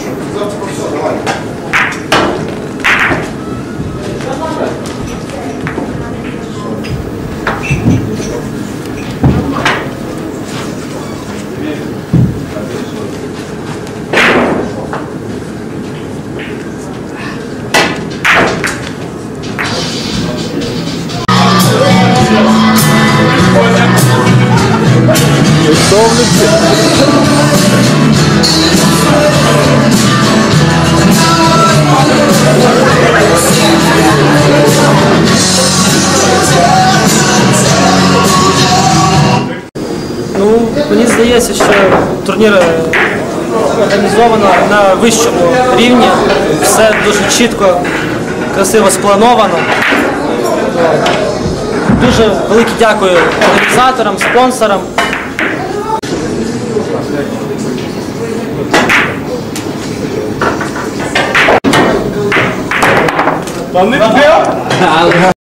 Ну, мені здається, що турнір е, організовано на вищому рівні. Все дуже чітко, красиво сплановано. Дуже велике дякую організаторам, спонсорам.